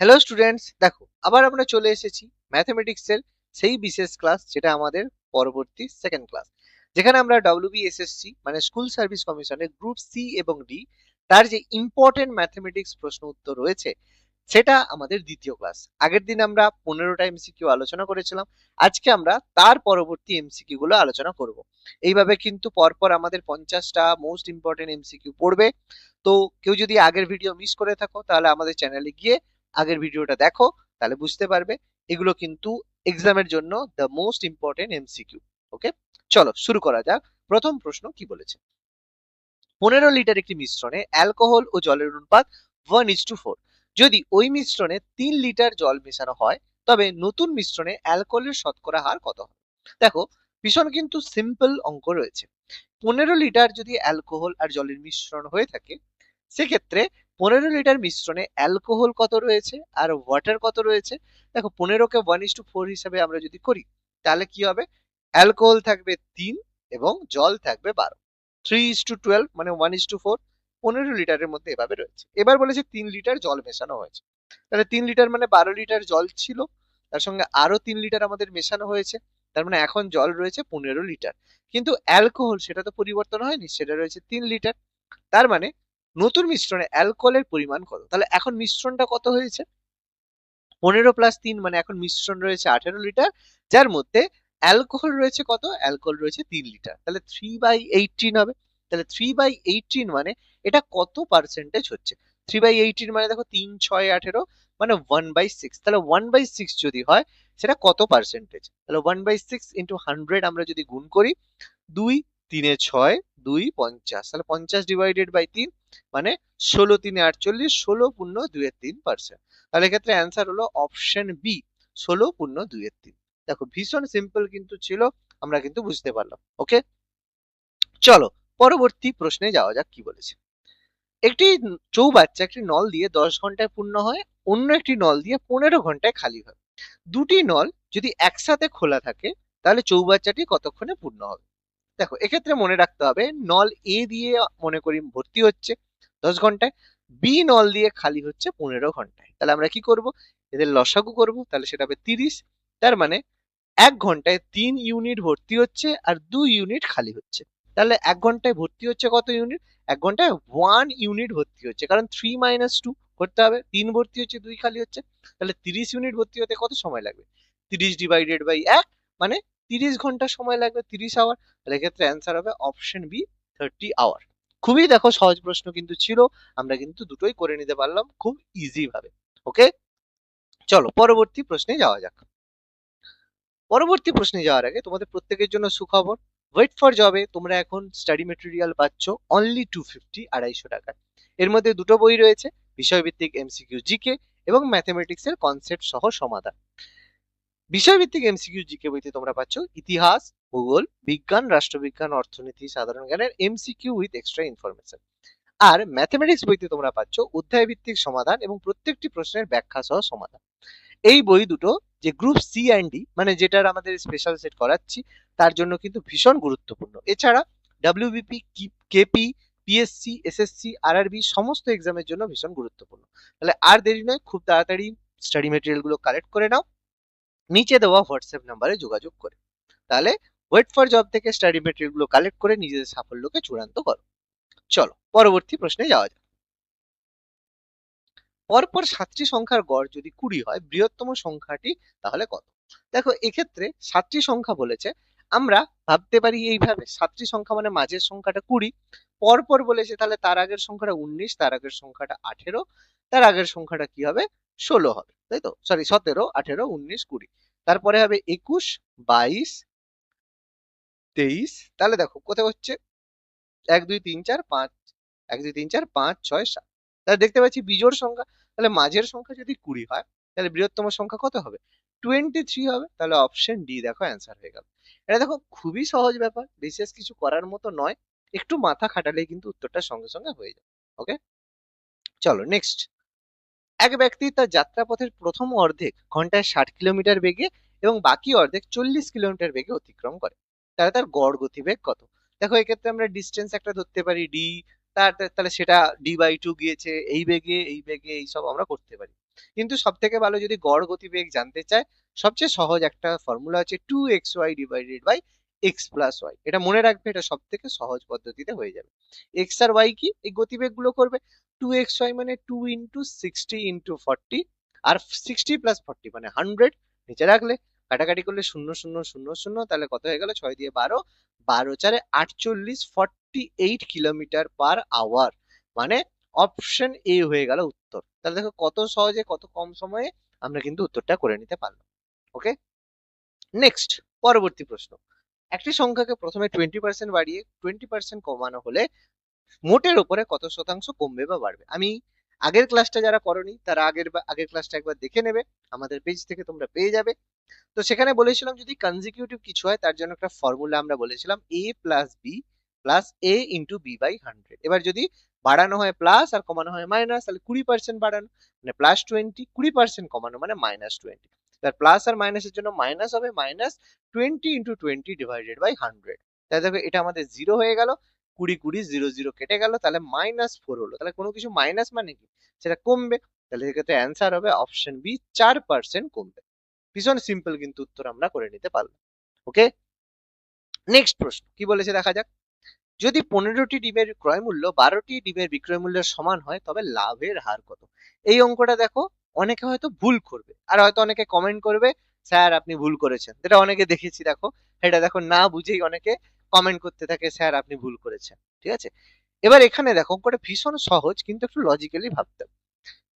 Hello students দেখো, আবার আমরা চলে এসেছি ম্যাথমেটিক্সের সেই বিশেষ ক্লাস যেটা আমাদের পরবর্তী সেকেন্ড ক্লাস যেখানে আমরা ডব্লিউবিএসএসসি মানে স্কুল সার্ভিস কমিশনের গ্রুপ সি এবং ডি তার যে ইম্পর্টেন্ট ম্যাথমেটিক্স প্রশ্ন উত্তর রয়েছে, সেটা আমাদের দ্বিতীয় ক্লাস আগের দিন আমরা পনেরোটা এমসিকিউ আলোচনা করেছিলাম, আজকে আমরা তার পরবর্তী এমসিকিউ গুলো আলোচনা করব। এইভাবে কিন্তু পরপর আমাদের পঞ্চাশটা মোস্ট ইম্পর্টেন্ট এমসিকিউ পড়বে। তো কেউ যদি আগের ভিডিও মিস করে থাকো, তাহলে আমাদের চ্যানেলে গিয়ে আগের ভিডিওটা দেখো, তাহলে বুঝতে পারবে। এগুলো কিন্তু এক্সামের জন্য the most important MCQ okay চলো, শুরু করা যাক। প্রথম প্রশ্ন কি বলেছে? পনেরো লিটার একটি মিশ্রণে অ্যালকোহল ও জলের অনুপাত ওয়ান ইজ টু ফোর যদি ওই মিশ্রণে তিন লিটার জল মেশানো হয়, তবে নতুন মিশ্রণে অ্যালকোহলের শতকরা হার কত হবে? দেখো, ভীষণ কিন্তু সিম্পল অঙ্ক রয়েছে। পনেরো লিটার যদি অ্যালকোহল আর জলের মিশ্রণ হয়ে থাকে, সেক্ষেত্রে পনেরো লিটার মিশ্রণে অ্যালকোহল কত রয়েছে আর ওয়াটার কত রয়েছে? দেখো, পনেরোকে ওয়ান ইস টু ফোর হিসাবে আমরা যদি করি, তাহলে কি হবে? অ্যালকোহল থাকবে তিন এবং জল থাকবে বারো। থ্রি ইস টু টুয়েলভ মানে ওয়ান ইস টু ফোর পনেরো লিটারের মধ্যে এভাবে রয়েছে। এবার বলেছে তিন লিটার জল মেশানো হয়েছে। তাহলে তিন লিটার মানে বারো লিটার জল ছিল, তার সঙ্গে আরও তিন লিটার আমাদের মেশানো হয়েছে, তার মানে এখন জল রয়েছে পনেরো লিটার। কিন্তু অ্যালকোহল, সেটা তো পরিবর্তন হয়নি, সেটা রয়েছে তিন লিটার। তার মানে নতুন মিশ্রণে অ্যালকোহলের পরিমাণ কত? তাহলে এখন মিশ্রণটা কত হয়েছে? পনেরো প্লাস তিন মানে এখন মিশ্রণ রয়েছে আঠেরো লিটার যার মধ্যে অ্যালকোহল রয়েছে কত? অ্যালকোহল রয়েছে তিন লিটার তাহলে থ্রি বাই এইটিন হবে। তাহলে থ্রি বাই এইটিন মানে এটা কত পার্সেন্টেজ হচ্ছে? থ্রি বাই এইটিন মানে দেখো তিন, ছয়, আঠেরো মানে ওয়ান বাই সিক্স তাহলে ওয়ান বাই সিক্স যদি হয়, সেটা কত পার্সেন্টেজ তাহলে one by six into hundred আমরা যদি গুণ করি, দুই, তিনে ছয়, দুই, পঞ্চাশ। তাহলে পঞ্চাশ ডিভাইডেড বাই তিন মানে ষোলো তিনে আটচল্লিশ, ষোলো পূর্ণ দুইয়ের তিন পার্সেন্ট তাহলে এক্ষেত্রে অ্যান্সার হলো অপশন বি ষোলো পূর্ণ দুইয়ের তিন। দেখো, ভীষণ সিম্পল কিন্তু ছিল, আমরা কিন্তু বুঝতে পারলাম ওকে চলো, পরবর্তী প্রশ্নে যাওয়া যাক কি বলেছে। একটি চৌবাচ্চা একটি নল দিয়ে দশ ঘন্টায় পূর্ণ হয়, অন্য একটি নল দিয়ে পনেরো ঘন্টায় খালি হয়। দুটি নল যদি একসাথে খোলা থাকে, তাহলে চৌবাচ্চাটি কতক্ষণে পূর্ণ হবে? দেখো, এক্ষেত্রে মনে রাখতে হবে, নল এ দিয়ে মনে করি ভর্তি হচ্ছে দশ ঘন্টায় বি নল দিয়ে খালি হচ্ছে পনেরো ঘন্টায়। তাহলে আমরা কি করব? এদের লসাগু করব, তাহলে সেটা হবে তিরিশ। তার মানে এক ঘন্টায় তিন ইউনিট ভর্তি হচ্ছে আর দুই ইউনিট খালি হচ্ছে। তাহলে এক ঘন্টায় ভর্তি হচ্ছে কত ইউনিট এক ঘন্টায় ওয়ান ইউনিট ভর্তি হচ্ছে। কারণ থ্রি মাইনাস টু করতে হবে। তিন ভর্তি হচ্ছে, দুই খালি হচ্ছে। তাহলে তিরিশ ইউনিট ভর্তি হতে কত সময় লাগবে? তিরিশ ডিভাইডেড বাই এক মানে তিরিশ ঘণ্টা সময় লাগবে তিরিশ আওয়ার তাহলে এক্ষেত্রে অ্যান্সার হবে অপশন বি থার্টি আওয়ার খুবই দেখো সহজ প্রশ্ন কিন্তু ছিল। আমরা কিন্তু দুটোই করে নিতে পারলাম খুব ইজি ভাবে ওকে চলো পরবর্তী প্রশ্নে যাওয়া যাক। পরবর্তী প্রশ্নে যাওয়ার আগে তোমাদের প্রত্যেকের জন্য সুখবর। ওয়েট ফর জবে তোমরা এখন স্টাডি মেটেরিয়াল পাচ্ছ অনলি টু ফিফটি আড়াইশো টাকায় এর মধ্যে দুটো বই রয়েছে, বিষয়ভিত্তিক এমসিকিউ জিকে এবং ম্যাথমেটিক্স এর কনসেপ্ট সহ সমাধান। বিষয়ভিত্তিক এমসিকিউ জিকে বইতে তোমরা পাচ্ছ ইতিহাস, ভূগোল, বিজ্ঞান, রাষ্ট্রবিজ্ঞান, অর্থনীতি, সাধারণ জ্ঞানের এমসিকিউ উইথ এক্সট্রা ইনফরমেশন আর ম্যাথমেটিক্স বইতে তোমরা পাচ্ছ অধ্যায় ভিত্তিক সমাধান এবং প্রত্যেকটি প্রশ্নের ব্যাখ্যা সহ সমাধান। এই বই দুটো যে গ্রুপ সি অ্যান্ড ডি মানে যেটার আমাদের স্পেশাল সেট করাচ্ছি, তার জন্য কিন্তু ভীষণ গুরুত্বপূর্ণ। এছাড়া ডাব্লিউবিপি কেপি পিএসসি এসএসসি আর আরআরবি সমস্ত এক্সামের জন্য ভীষণ গুরুত্বপূর্ণ। তাহলে আর দেরি নয়, খুব তাড়াতাড়ি স্টাডি মেটেরিয়ালগুলো কালেক্ট করে নাও। নিচে দেওয়া হোয়াটসঅ্যাপ নাম্বারে যোগাযোগ করে। তাহলে ওয়েট ফর জব থেকে স্টাডি মেটেরিয়ালগুলো কালেক্ট করে নিজেদের সাফল্যকে চূড়ান্ত করো। চলো, পরবর্তী প্রশ্নে যাওয়া যাক। পরপর সাতটি সংখ্যার গড় যদি কুড়ি হয়, বৃহত্তম সংখ্যাটি তাহলে কত? দেখো, এক্ষেত্রে সাতটি সংখ্যা বলেছে, আমরা ভাবতে পারি এইভাবে, সাতটি সংখ্যা মানে মাঝের সংখ্যাটা কুড়ি, পরপর বলেছে তাহলে তার আগের সংখ্যাটা উনিশ, তার আগের সংখ্যাটা আঠেরো, তার আগের সংখ্যাটা কি হবে? ষোলো হবে, তাই তো? সরি সতেরো, আঠেরো, উনিশ, কুড়ি। তারপরে হবে একুশ, বাইশ, তেইশ। তাহলে দেখো, কোথায় হচ্ছে? এক, দুই, তিন, চার, পাঁচ। এক, দুই, তিন, চার, পাঁচ, ছয়, সাত। তাহলে দেখতে পাচ্ছি বিজোড় সংখ্যা, তাহলে মাঝের সংখ্যা যদি কুড়ি হয়, তাহলে বৃহত্তম সংখ্যা কত হবে? টোয়েন্টি থ্রি হবে। তাহলে অপশন ডি দেখো অ্যান্সার হয়ে গেল। এটা দেখো খুবই সহজ ব্যাপার, বিশেষ কিছু করার মতো নয়। একটু মাথা খাটালেই কিন্তু উত্তরটা সঙ্গে সঙ্গে হয়ে যাবে ওকে চলো নেক্সট এক ব্যক্তি তার যাত্রাপথের প্রথম অর্ধেক ঘন্টায় ষাট কিলোমিটার বেগে এবং বাকি অর্ধেক চল্লিশ কিলোমিটার বেগে অতিক্রম করে। তাহলে তার গড় গতিবেগ কত? দেখো, এক্ষেত্রে আমরা ডিস্টেন্স একটা ধরতে পারি ডি তার তাহলে সেটা ডি বাই টু গিয়েছে, এই বেগে এই বেগে, এই সব আমরা করতে পারি। কিন্তু সব থেকে ভালো যদি গড় গতিবেগ জানতে চায়, সবচেয়ে সহজ একটা ফর্মুলা হচ্ছে two x y divided by x plus y এটা মনে রাখবে, এটা সব থেকে সহজ পদ্ধতিতে হয়ে যাবে। এক্স আর ওয়াই কি? এই গতিবেগগুলো করবে টু এক্স ওয়াই মানে two into sixty into forty আর সিক্সটি প্লাস ফর্টি মানে হান্ড্রেড নিচে রাখলে কাটাকাটি করলে শূন্য শূন্য শূন্য শূন্য, তাহলে কত হয়ে গেল? ছয় দিয়ে বারো। বারো চারে আটচল্লিশ forty eight kilometre per hour মানে অপশন এ হয়ে গেল উত্তর। তাহলে দেখো কত সহজে, কত কম সময়ে আমরা কিন্তু উত্তরটা করে নিতে পারলাম। ওকে নেক্সট পরবর্তী প্রশ্ন। একটি সংখ্যাকে প্রথমে টোয়েন্টি পার্সেন্ট বাড়িয়ে টোয়েন্টি পার্সেন্ট কমানো হলে মোটের উপরে কত শতাংশ কমবে বা বাড়বে। আমি আগের ক্লাসটা যারা করনি, তারা আগের আগের ক্লাসটা একবার দেখে নেবে। আমাদের পেজ থেকে তোমরা পেয়ে যাবে। তো সেখানে বলেছিলাম যদি কনজিকিউটিভ কিছু হয়, তার জন্য একটা ফর্মুলা আমরা বলেছিলাম A plus B plus A into B by hundred এবার যদি বাড়ানো হয় প্লাস আর কমানো হয় মাইনাস তাহলে কুড়ি পার্সেন্ট বাড়ানো। মানে প্লাস টোয়েন্টি কুড়ি পার্সেন্ট কমানো মানে মাইনাস টোয়েন্টি এবার প্লাস আর মাইনাসের জন্য মাইনাস হবে minus twenty into twenty divided by hundred তাহলে দেখো এটা আমাদের জিরো হয়ে গেল, কুড়ি কুড়ি জিরো জিরো কেটে গেল, তাহলে মাইনাস ফোর হলো। তাহলে কোনো কিছু মাইনাস মানে কি? সেটা কমবে। তাহলে এক্ষেত্রে অ্যান্সার হবে অপশন বি চার পার্সেন্ট কমবে। ভীষণ সিম্পল কিন্তু উত্তর আমরা করে নিতে পারলাম। ওকে নেক্সট প্রশ্ন, কি বলেছে দেখা যাক। যদি পনেরোটি ডিমের ক্রয় মূল্য বারোটি ডিমের বিক্রয় মূল্যের সমান হয়, তবে লাভের হার কত? এই অঙ্কটা দেখো অনেকে হয়তো ভুল করবে। আর হয়তো অনেকে কমেন্ট করবে, স্যার, আপনি ভুল করেছেন। এটা অনেকে দেখেছি, দেখো। এটা দেখো, না বুঝেই অনেকে কমেন্ট করতে থাকে, স্যার, আপনি ভুল করেছেন। ঠিক আছে? এবার এখানে দেখো, অঙ্কটা ভীষণ সহজ, কিন্তু একটু লজিক্যালি ভাবতে হবে।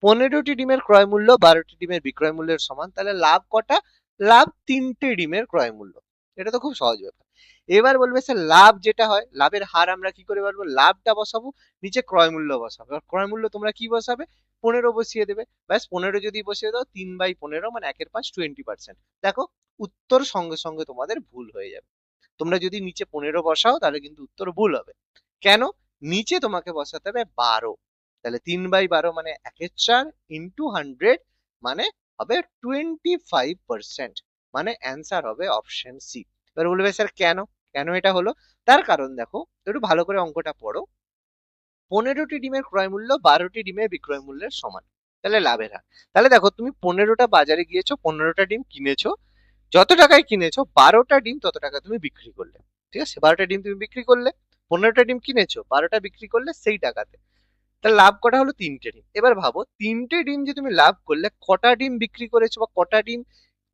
পনেরোটি ডিমের ক্রয় মূল্য, বারোটি ডিমের বিক্রয় মূল্যের সমান, তাহলে লাভ কটা? লাভ তিনটে ডিমের ক্রয় মূল্য। এটা তো খুব সহজ ব্যাপার। এবার বলবে, স্যার, লাভ যেটা হয়, লাভের হার আমরা কি করে পারব লাভটা বসাবো, নিচে ক্রয় মূল্য বসাবো। ক্রয় মূল্য তোমরা কি বসাবে? পনেরো বসিয়ে দেবে। ব্যাস পনেরো যদি বসিয়ে দাও, তিন বাই পনেরো মানে একের পাঁচ টোয়েন্টি পার্সেন্ট দেখো, উত্তর সঙ্গে সঙ্গে তোমাদের ভুল হয়ে যাবে। তোমরা যদি নিচে পনেরো বসাও, তাহলে কিন্তু উত্তর ভুল হবে। কেন? নিচে তোমাকে বসাতে হবে বারো। তাহলে তিন বাই বারো মানে একের চার ইন্টু হান্ড্রেড মানে হবে টোয়েন্টি ফাইভ পার্সেন্ট মানে অ্যান্সার হবে অপশন সি এবার বলবে, স্যার, কেন? কেন এটা হলো? তার কারণ দেখো, একটু ভালো করে অঙ্কটা পড়ো। পনেরোটি ডিমের ক্রয় মূল্য বারোটি ডিমের বিক্রয় মূল্যের সমান। তাহলে লাভের হার। তাহলে দেখো, তুমি পনেরোটা বাজারে গিয়েছো, পনেরোটা ডিম কিনেছো, যত টাকায় কিনেছো, বারোটা ডিম তত টাকা তুমি বিক্রি করলে। ঠিক আছে? বারোটা ডিম তুমি বিক্রি করলে, পনেরোটা ডিম কিনেছো, বারোটা বিক্রি করলে সেই টাকাতে। তাহলে লাভ কটা হলো? তিনটে ডিম। এবার ভাবো, তিনটে ডিম যে তুমি লাভ করলে, কটা ডিম বিক্রি করেছ বা কটা ডিম,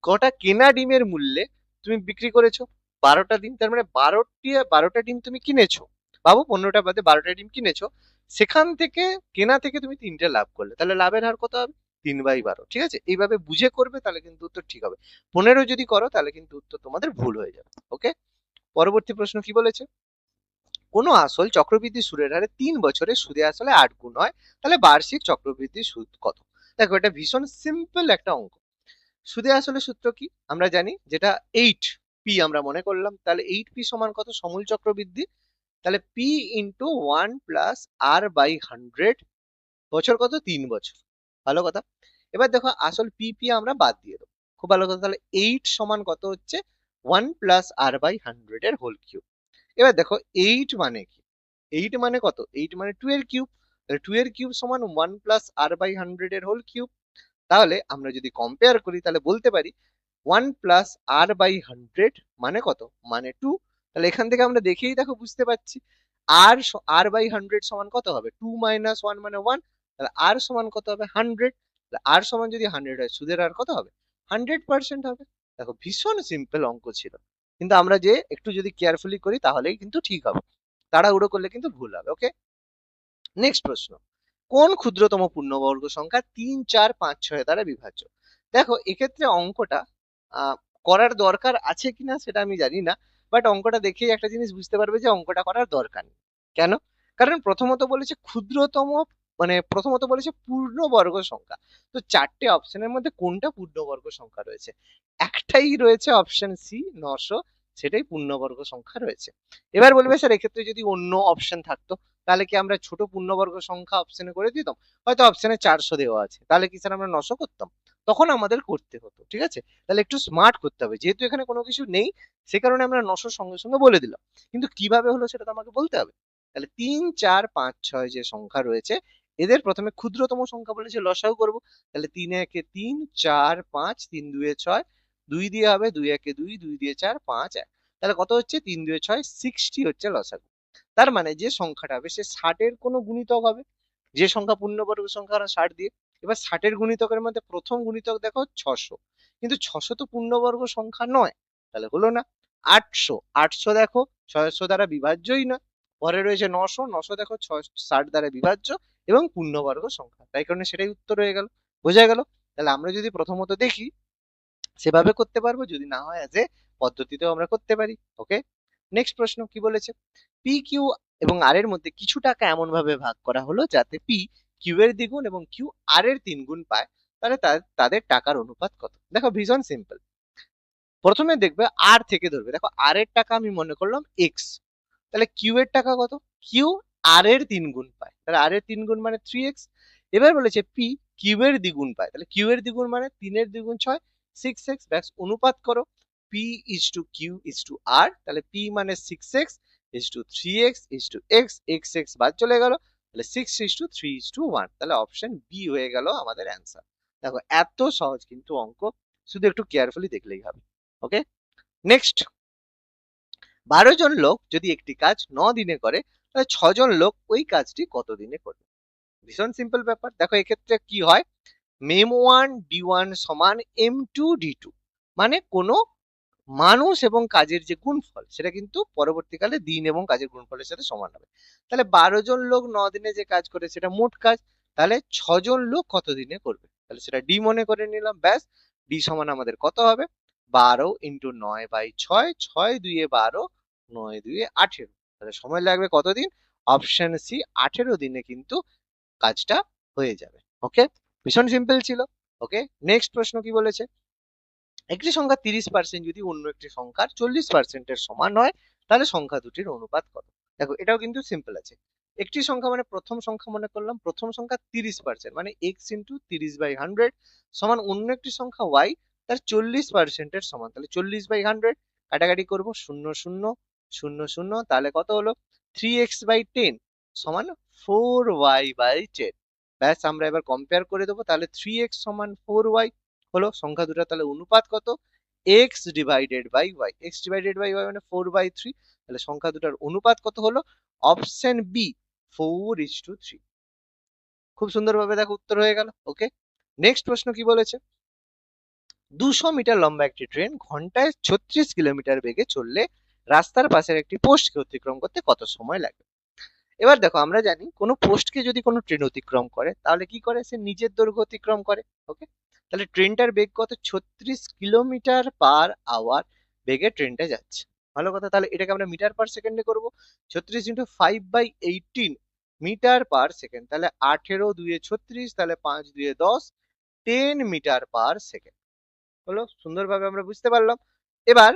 কটা কেনা ডিমের মূল্যে তুমি বিক্রি করেছ? বারোটা ডিম, তার মানে বারোটি, বারোটা ডিম তুমি কিনেছো। ভাবো পনেরোটা বাদে বারোটা ডিম কিনেছো, সেখান থেকে কেনা থেকে তুমি তিনটে লাভ করলে। তাহলে লাভের হার কত হবে? তিন বাই বারো, ঠিক আছে? এইভাবে বুঝে করবে, তাহলে কিন্তু উত্তর ঠিক হবে। পনেরো যদি করো, তাহলে কিন্তু উত্তর তোমাদের ভুল হয়ে যাবে, ওকে? পরবর্তী প্রশ্ন কি বলেছে? কোনো আসল চক্রবৃদ্ধি সুদের হারে তিন বছরে সুদে আসলে আট গুণ হয়, তাহলে বার্ষিক চক্রবৃদ্ধি সুদ কত? দেখো, এটা ভীষণ সিম্পল একটা অঙ্ক। সুদে আসলে সূত্র কি? আমরা জানি যেটা এইট পি আমরা মনে করলাম, তাহলে এইট পি সমান কত? সমূল চক্রবৃদ্ধি। তাহলে P into one plus R by hundred বছর কত? তিন বছর। ভালো কথা। এবার দেখো আসল পি পি আমরা বাদ দিয়ে দেবো। খুব ভালো কথা। তাহলে এইট সমান কত হচ্ছে? One plus R by hundred এর হোল কিউব এবার দেখো এইট মানে কি? এইট মানে কত? এইট মানে টু এর কিউব তাহলে টু এর কিউব সমান one plus R by hundred এর হোল কিউব তাহলে আমরা যদি কম্পেয়ার করি, তাহলে বলতে পারি one plus R by hundred মানে কত? মানে টু তাহলে এখান থেকে আমরা দেখেই দেখো বুঝতে পারছি। আর আর বাই হান্ড্রেড সমান কত হবে? টু মাইনাস ওয়ান মানে ওয়ান তাহলে আর সমান কত হবে? হান্ড্রেড তাহলে আর সমান যদি হান্ড্রেড হয়, সুদের আর কত হবে? হান্ড্রেড পার্সেন্ট হবে। দেখো ভীষণ সিম্পল অঙ্ক ছিল। কিন্তু আমরা যে একটু যদি কেয়ারফুলি করি, তাহলেই কিন্তু ঠিক হবে। তাড়াহুড়ো করলে কিন্তু ভুল হবে ওকে নেক্সট প্রশ্ন। কোন ক্ষুদ্রতম পূর্ণবর্গ সংখ্যা তিন, চার, পাঁচ, ছয় দ্বারা বিভাজ্য? দেখো, এক্ষেত্রে অঙ্কটা করার দরকার আছে কিনা সেটা আমি জানি না। বাট অঙ্কটা দেখেই একটা জিনিস বুঝতে পারবে যে অঙ্কটা করার দরকার নেই। কেন? কারণ প্রথমত বলেছে ক্ষুদ্রতম মানে প্রথমত বলেছে পূর্ণবর্গ সংখ্যা। তো চারটে অপশনের মধ্যে কোনটা পূর্ণবর্গ সংখ্যা রয়েছে? একটাই রয়েছে অপশন সি নশো, সেটাই পূর্ণবর্গ সংখ্যা রয়েছে। এবার বলবে স্যার, এক্ষেত্রে যদি অন্য অপশন থাকতো, তাহলে কি আমরা ছোট পূর্ণবর্গ সংখ্যা অপশনে করে দিতাম? হয়তো অপশনে চারশো দেওয়া আছে। তাহলে কি স্যার আমরা নশো করতাম? তখন আমাদের করতে হতো, ঠিক আছে? তাহলে একটু স্মার্ট করতে হবে। যেহেতু এখানে কোনো কিছু নেই, সে কারণে আমরা নশোর সঙ্গে সঙ্গে বলে দিলাম। কিন্তু কীভাবে হলো সেটা তো আমাকে বলতে হবে। তাহলে তিন, চার, পাঁচ, ছয় যে সংখ্যা রয়েছে, এদের প্রথমে ক্ষুদ্রতম সংখ্যা বলেছে লসাগু করব, তাহলে তিন একে তিন, চার, পাঁচ, তিন দুয়ে ছয়, দুই দিয়ে হবে দুই একে দুই দুই দিয়ে চার, পাঁচ, এক। তাহলে কত হচ্ছে? তিন দুয়ে ছয় সিক্সটি হচ্ছে লসাগু। তার মানে যে সংখ্যাটা হবে, সে ষাটের কোনো গুণিতক হবে। যে সংখ্যা পূর্ণবর্গ সংখ্যা ষাট দিয়ে এবার ষাটের গুণিতকের মধ্যে প্রথম গুণিতক দেখো ছশো। কিন্তু ছশো তো পূর্ণবর্গ সংখ্যা নয়, তাহলে হলো না। আটশো আটশো দেখো ছয়শো দ্বারা বিভাজ্যই না পরে রয়েছে নশো নশো দেখো ছয়, ষাট দ্বারা বিভাজ্য এবং পূর্ণবর্গ সংখ্যা। তাই কারণে সেটাই উত্তর হয়ে গেল। বোঝা গেল? তাহলে আমরা যদি প্রথমত দেখি, সেভাবে করতে পারব, যদি না হয় অ্যাজ পদ্ধতিতেও আমরা করতে পারি। ওকে নেক্সট প্রশ্ন কি বলেছে? পি কিউ এবং আর এর মধ্যে কিছু টাকা এমন ভাবে ভাগ করা হলো যাতে পি কিউ এর দ্বিগুণ এবং কিউ আর এর তিন গুণ পায়, তাহলে তাদের টাকার অনুপাত কত? দেখো ভীষণ সিম্পল প্রথমে দেখবে আর থেকে ধরবে। দেখো আর এর টাকা আমি মনে করলাম এক্স তাহলে কিউ এর টাকা কত? কিউ আর এর তিন গুণ পায়। তাহলে আর এর তিন গুণ মানে থ্রি এক্স এবার বলেছে পি কিউ এর দ্বিগুণ পায়। তাহলে কিউ এর দ্বিগুণ মানে তিনের দ্বিগুণ ছয় সিক্স এক্স ব্যাস অনুপাত করো। P is to Q is to R তাহলে পি মানে six X is to three X is to X X X বাদ চলে গেল। তাহলে six is to three is to one তাহলে অপশন বি হয়ে গেল আমাদের অ্যান্সার দেখো, এত সহজ কিন্তু অঙ্ক। শুধু একটু কেয়ারফুলি দেখলেই হবে। ওকে নেক্সট বারো জন লোক যদি একটি কাজ ন দিনে করে, তাহলে ছজন লোক ওই কাজটি কত দিনে করবে? ভীষণ সিম্পল ব্যাপার। দেখো, এক্ষেত্রে কি হয়? মেম ওয়ান ডি ওয়ান সমান এম টু ডি টু মানে কোনো মানুষ এবং কাজের যে গুণফল, সেটা কিন্তু পরবর্তীকালে দিন এবং কাজের গুণফলের সাথে সমান হবে। তাহলে বারো জন লোক ন দিনে যে কাজ করে, সেটা মোট কাজ, তাহলে ছজন লোক কত দিনে করবে? তাহলে সেটা ডি মনে করে নিলাম, ব্যাস ডি সমান আমাদের কত হবে? বারো ইন্টু নয় বাই ছয় ছয় দুইয়ে বারো, নয় দুইয়ে আঠেরো। তাহলে সময় লাগবে কতদিন অপশন সি, আঠেরো দিনে কিন্তু কাজটা হয়ে যাবে। ওকে? ভীষণ সিম্পল ছিল। ওকে? নেক্সট প্রশ্ন কি বলেছে? একটি সংখ্যা তিরিশ পার্সেন্ট যদি অন্য একটি সংখ্যার চল্লিশ পার্সেন্টের সমান হয়, তাহলে সংখ্যা দুটির অনুপাত কত? দেখো, এটাও কিন্তু সিম্পল আছে। একটি সংখ্যা মানে প্রথম সংখ্যা মনে করলাম, প্রথম সংখ্যা তিরিশ পার্সেন্ট মানে এক্স ইন্টু তিরিশ বাই হান্ড্রেড সমান অন্য একটি সংখ্যা ওয়াই তার চল্লিশ পার্সেন্টের সমান। তাহলে চল্লিশ বাই হান্ড্রেড কাটাকাটি করব, শূন্য শূন্য শূন্য শূন্য, তাহলে কত হলো? থ্রি এক্স বাই টেন সমান ফোর ওয়াই বাই টেন ব্যাস, আমরা এবার কম্পেয়ার করে দেবো, তাহলে থ্রি এক্স সমান ফোর ওয়াই হলো সংখ্যা দুটা তাহলে অনুপাত কত? X divided by Y X divided by Y মানে ফোর বাই থ্রি তাহলে সংখ্যা দুটার অনুপাত কত হলো? Option B four is to three খুব সুন্দরভাবে দেখো উত্তর হয়ে গেল ওকে নেক্সট প্রশ্ন কি বলেছে? দুশো মিটার লম্বা একটি ট্রেন ঘন্টায় ছত্রিশ কিলোমিটার বেগে চললে রাস্তার পাশের একটি পোস্টকে অতিক্রম করতে কত সময় লাগবে? এবার দেখো, আমরা জানি কোনো পোস্টকে যদি কোনো ট্রেন অতিক্রম করে, তাহলে কি করে? সে নিজের দৈর্ঘ্য অতিক্রম করে ওকে তাহলে ট্রেনটার বেগ কত? ছত্রিশ কিলোমিটার পার আওয়ার বেগে ট্রেনটা যাচ্ছে। ভালো কথা, তাহলে এটাকে আমরা মিটার পার সেকেন্ডে করব। ছত্রিশ into five by eighteen meter per second, তাহলে আঠেরো দুয়ে ছত্রিশ, তাহলে পাঁচ দুয়ে দশ টেন মিটার পার সেকেন্ড। হলো, সুন্দরভাবে আমরা বুঝতে পারলাম। এবার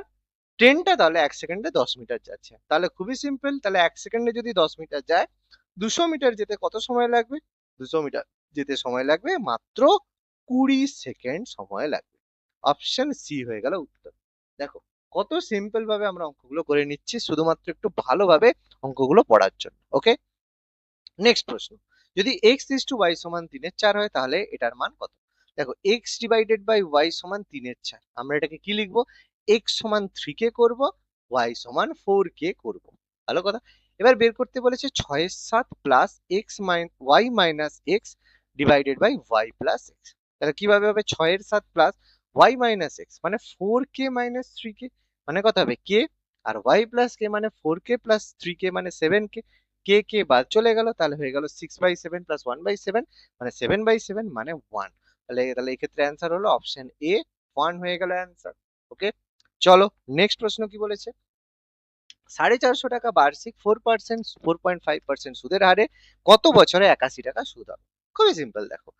ট্রেনটা তাহলে এক সেকেন্ডে দশ মিটার যাচ্ছে। তাহলে খুবই সিম্পল তাহলে এক সেকেন্ডে যদি দশ মিটার যায়, দুশো মিটার যেতে কত সময় লাগবে? দুশো মিটার যেতে সময় লাগবে মাত্র কুড়ি সেকেন্ড সময় লাগবে। অপশন সি হয়ে গেল উত্তর। দেখো, কত সিম্পল ভাবে আমরা অঙ্কগুলো করে নিচ্ছি, শুধুমাত্র একটু ভালোভাবে অঙ্কগুলো পড়ার জন্য ওকে নেক্সট প্রশ্ন, যদি এক্স ইস টু ওয়াই সমান তিনের চার হয়, তাহলে এটার মান কত? দেখো এক্স ডিভাইডেড বাই ওয়াই সমান তিনের চার, আমরা এটাকে কি লিখব? এক্স সমান থ্রি কে করব ওয়াই সমান ফোর কে করব। ভালো কথা? এবার বের করতে বলেছে ছয়ের সাত plus X minus Y minus X divided by Y plus X তাহলে কীভাবে হবে? ছয়ের সাত প্লাস ওয়াই মাইনাস এক্স মানে four K minus three K মানে কত হবে? কে? আর ওয়াই প্লাস কে মানে four K plus three K মানে সেভেন কে। কে কে বাদ চলে গেল, তাহলে হয়ে গেল six by seven plus one by seven মানে সেভেন বাই সেভেন মানে ওয়ান তাহলে তাহলে এক্ষেত্রে অ্যান্সার হলো অপশন এ ওয়ান হয়ে গেল অ্যান্সার ওকে চলো নেক্সট প্রশ্ন কি বলেছে? সাড়ে চারশো টাকা বার্ষিক four percent four point five percent সুদের হারে কত বছরে একাশি টাকা সুদ হবে? খুবই সিম্পল দেখো।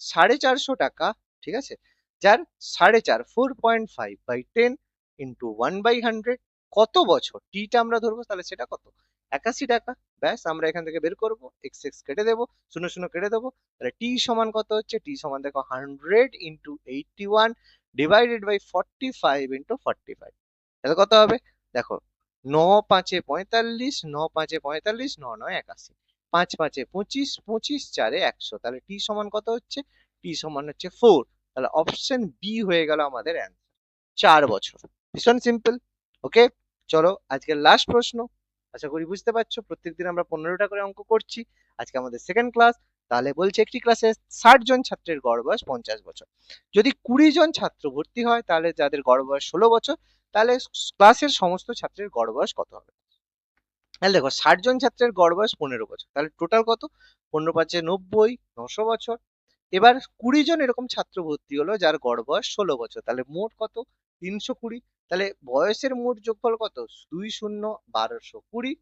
সাড়ে চারশো টাকা, ঠিক আছে? যার সাড়ে চার four point five by ten into one by hundred কত বছর? টিটা আমরা ধরবো, তাহলে সেটা কত? একাশি টাকা। ব্যাস, আমরা এখান থেকে বের করব এক্স এক্স কেটে দেবো, শূন্য শূন্য কেটে দেবো। তাহলে টি সমান কত হচ্ছে? টি সমান দেখো hundred into eighty one divided by forty five into forty five তাহলে কত হবে? দেখো, ন পাঁচে পঁয়তাল্লিশ, ন পাঁচে পঁয়তাল্লিশ, ন নয় একাশি। পাঁচ পাঁচে পঁচিশ পঁচিশ চারে একশো। তাহলে টি সমান কত হচ্ছে? টি সমান হচ্ছে ফোর তাহলে অপশন বি হয়ে গেল আমাদের অ্যান্সার চার বছর। ভীষণ সিম্পল ওকে চলো, আজকের লাস্ট প্রশ্ন। আশা করি বুঝতে পারছ। প্রত্যেকদিন আমরা পনেরোটা করে অঙ্ক করছি। আজকে আমাদের সেকেন্ড ক্লাস তাহলে বলছে একটি ক্লাসে ষাট জন ছাত্রের গড় বয়স পঞ্চাশ বছর। যদি কুড়ি জন ছাত্র ভর্তি হয়, তাহলে যাদের গড় বয়স ষোলো বছর, তাহলে ক্লাসের সমস্ত ছাত্রের গড় বয়স কত হবে? তাহলে দেখো, ষাট জন ছাত্রের গড় বয়স পনেরো বছর। তাহলে টোটাল কত? পনেরো পাঁচে নব্বই, নশো বছর। এবার কুড়ি জন এরকম ছাত্র ভর্তি হলো যার গড় বয়স ষোলো বছর। তাহলে মোট কত? তিনশো কুড়ি। তাহলে বয়সের মোট যোগফল কত? দুই শূন্য বারোশো কুড়ি।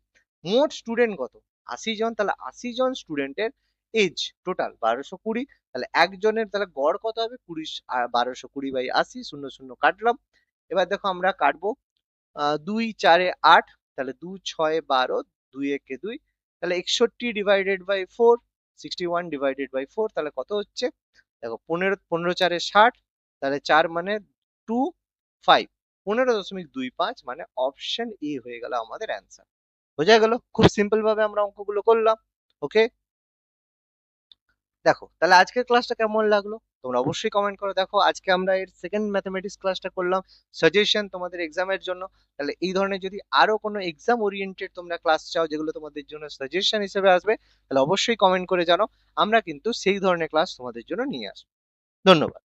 মোট স্টুডেন্ট কত? আশি জন তাহলে আশি জন স্টুডেন্টের এজ টোটাল বারোশো কুড়ি। তাহলে একজনের তাহলে গড় কত হবে? কুড়ি বারোশো কুড়ি বাই আশি, শূন্য শূন্য কাটলাম। এবার দেখো আমরা কাটবো দুই চারে আট। তাহলে দু ছয় বারো, দুই একে দুই। তাহলে একষট্টি divided by four sixty one divided by four তাহলে কত হচ্ছে? দেখো পনেরো পনেরো চারে ষাট। তাহলে চার মানে টু ফাইভ পনেরো দশমিক দুই পাঁচ মানে অপশন এ হয়ে গেল আমাদের অ্যান্সার বোঝা গেল? খুব সিম্পল ভাবে আমরা অঙ্কগুলো করলাম ওকে দেখো, তাহলে আজকের ক্লাসটা কেমন লাগল? তোমরা অবশ্যই কমেন্ট করো দেখো। আজকে আমরা এর সেকেন্ড ম্যাথমেটিক্স ক্লাসটা করলাম। সাজেশন তোমাদের এক্সামের জন্য। তাহলে এই ধরনের যদি আরও কোনো এক্সাম ওরিয়েন্টেড তোমরা ক্লাস চাও, যেগুলো তোমাদের জন্য সাজেশন হিসেবে আসবে, তাহলে অবশ্যই কমেন্ট করে জানো আমরা কিন্তু সেই ধরনের ক্লাস তোমাদের জন্য নিয়ে আসব। ধন্যবাদ।